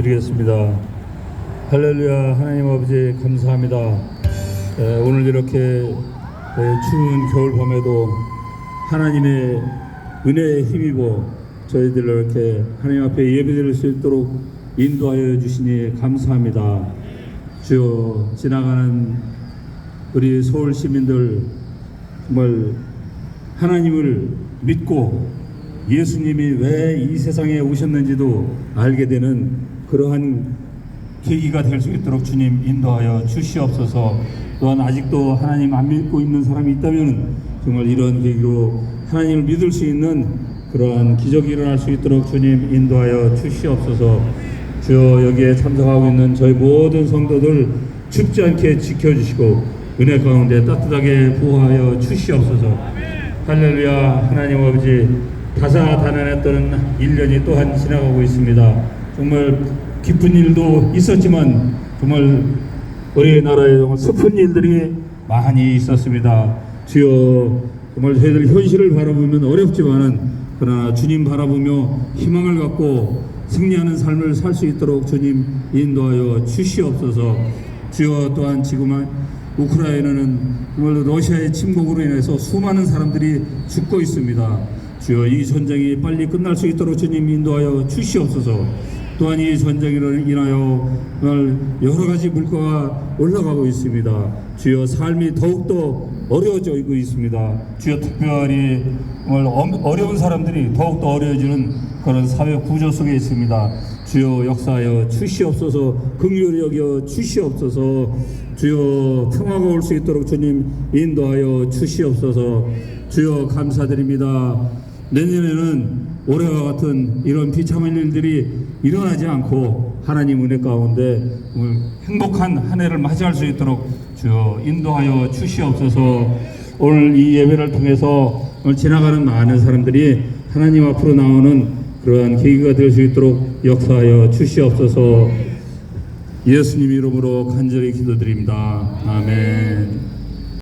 드리겠습니다. 할렐루야 하나님 아버지 감사합니다. 에, 오늘 이렇게 에, 추운 겨울 밤에도 하나님의 은혜에 힘입어 저희들 이렇게 하나님 앞에 예배드릴 수 있도록 인도하여 주시니 감사합니다. 주여 지나가는 우리 서울 시민들 정말 하나님을 믿고 예수님이 왜 이 세상에 오셨는지도 알게 되는 그러한 계기가 될 수 있도록 주님 인도하여 주시옵소서. 또한 아직도 하나님 안 믿고 있는 사람이 있다면 정말 이런 계기로 하나님을 믿을 수 있는 그러한 기적이 일어날 수 있도록 주님 인도하여 주시옵소서. 주여 여기에 참석하고 있는 저희 모든 성도들 춥지 않게 지켜주시고 은혜 가운데 따뜻하게 보호하여 주시옵소서. 할렐루야 하나님 아버지 다사다난했던 1년이 또한 지나가고 있습니다. 정말 기쁜 일도 있었지만 정말 우리 나라에 정말 슬픈 일들이 많이 있었습니다. 주여 정말 저희들 현실을 바라보면 어렵지만은 그러나 주님 바라보며 희망을 갖고 승리하는 삶을 살 수 있도록 주님 인도하여 주시옵소서. 주여 또한 지금 우크라이나는 정말 러시아의 침공으로 인해서 수많은 사람들이 죽고 있습니다. 주여 이 전쟁이 빨리 끝날 수 있도록 주님 인도하여 주시옵소서. 또한 이 전쟁으로 인하여 오늘 여러 가지 물가가 올라가고 있습니다. 주여 삶이 더욱더 어려워지고 있습니다. 주여 특별히 오늘 엄- 어려운 사람들이 더욱더 어려워지는 그런 사회 구조 속에 있습니다. 주여 역사하여 주시옵소서 긍휼히 여겨 주시옵소서 주여 평화가 올 수 있도록 주님 인도하여 주시옵소서 주여 감사드립니다. 내년에는 올해와 같은 이런 비참한 일들이 일어나지 않고 하나님 은혜 가운데 행복한 한 해를 맞이할 수 있도록 주여 인도하여 주시옵소서 오늘 이 예배를 통해서 오늘 지나가는 많은 사람들이 하나님 앞으로 나오는 그러한 계기가 될 수 있도록 역사하여 주시옵소서 예수님 이름으로 간절히 기도드립니다. 아멘.